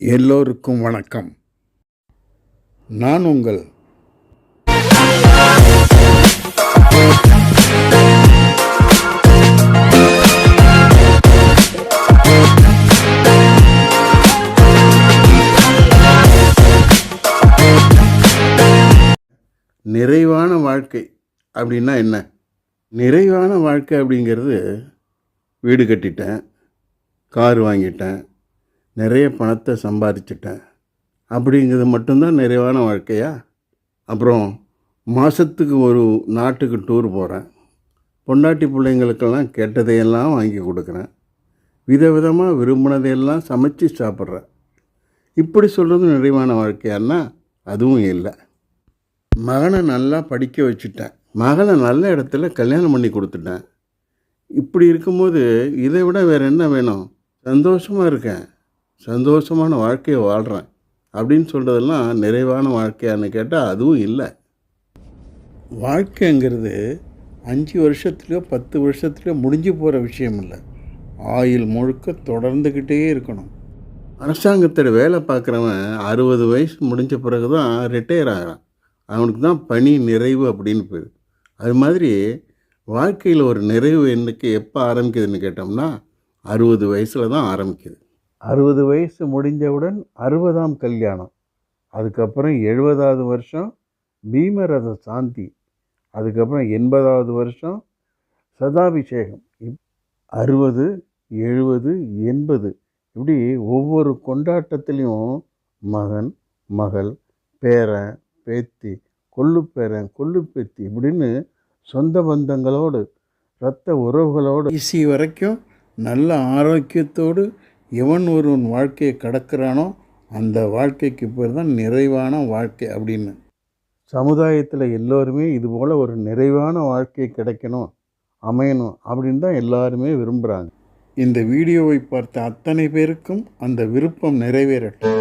எல்லோருக்கும் வணக்கம். நான் உங்கள் நிறைவான வாழ்க்கை அப்படின்னா என்ன? நிறைவான வாழ்க்கை அப்படிங்கிறது வீடு கட்டிட்டேன் கார் வாங்கிட்டேன் நிறைய பணத்தை சம்பாதிச்சிட்டேன். அப்படிங்கிறது மட்டும்தான் நிறைவான வாழ்க்கையா? அப்புறம் மாதத்துக்கு ஒரு நாட்டுக்கு டூர் போகிறேன் பொண்டாட்டி பிள்ளைங்களுக்கெல்லாம் கெட்டதையெல்லாம் வாங்கி கொடுக்குறேன். விதவிதமாக விரும்பினதையெல்லாம் சமைச்சு சாப்பிட்றேன். இப்படி சொல்கிறது நிறைவான வாழ்க்கையான்னா அதுவும் இல்லை. மகனை நல்லா படிக்க வச்சுட்டேன். மகளை நல்ல இடத்துல கல்யாணம் பண்ணி கொடுத்துட்டேன். இப்படி இருக்கும்போது இதை விட வேறு என்ன வேணும்? சந்தோஷமாக இருக்கேன். சந்தோஷமான வாழ்க்கையை வாழ்கிறேன் அப்படின்னு சொல்கிறதெல்லாம் நிறைவான வாழ்க்கையான்னு கேட்டால் அதுவும் இல்லை. வாழ்க்கைங்கிறது அஞ்சு வருஷத்துலையோ பத்து வருஷத்துலையோ முடிஞ்சு போகிற விஷயம் இல்லை. ஆயுள் முழுக்க தொடர்ந்துக்கிட்டே இருக்கணும். அரசாங்கத்தில் வேலை பார்க்குறவன் அறுபது வயசு முடிஞ்ச பிறகு தான் ரிட்டையர் ஆகிறான். அவனுக்கு தான் பணி நிறைவு அப்படின்னு பேர். அது மாதிரி வாழ்க்கையில் ஒரு நிறைவு என்னைக்கு எப்போ ஆரம்பிக்குதுன்னு கேட்டோம்னா அறுபது வயசில் தான் ஆரம்பிக்குது. அறுபது வயசு முடிஞ்சவுடன் அறுபதாம் கல்யாணம். அதுக்கப்புறம் எழுபதாவது வருஷம் பீமரத சாந்தி. அதுக்கப்புறம் எண்பதாவது வருஷம் சதாபிஷேகம். இப் அறுபது எழுபது எண்பது இப்படி ஒவ்வொரு கொண்டாட்டத்திலையும் மகன் மகள் பேரன் பேத்தி கொள்ளுப்பேரன் கொள்ளுப்பேத்தி இப்படின்னு சொந்த பந்தங்களோடு இரத்த உறவுகளோடு இசி வரைக்கும் நல்ல ஆரோக்கியத்தோடு எவன் ஒருவன் வாழ்க்கையை கடக்கிறானோ அந்த வாழ்க்கைக்கு பேர் தான் நிறைவான வாழ்க்கை அப்படின்னு. சமுதாயத்தில் எல்லோருமே இதுபோல் ஒரு நிறைவான வாழ்க்கை கிடைக்கணும் அமையணும் அப்படின்னு தான் எல்லாருமே விரும்புகிறாங்க இந்த வீடியோவை பார்த்த அத்தனை பேருக்கும் அந்த விருப்பம் நிறைவேறட்டும்.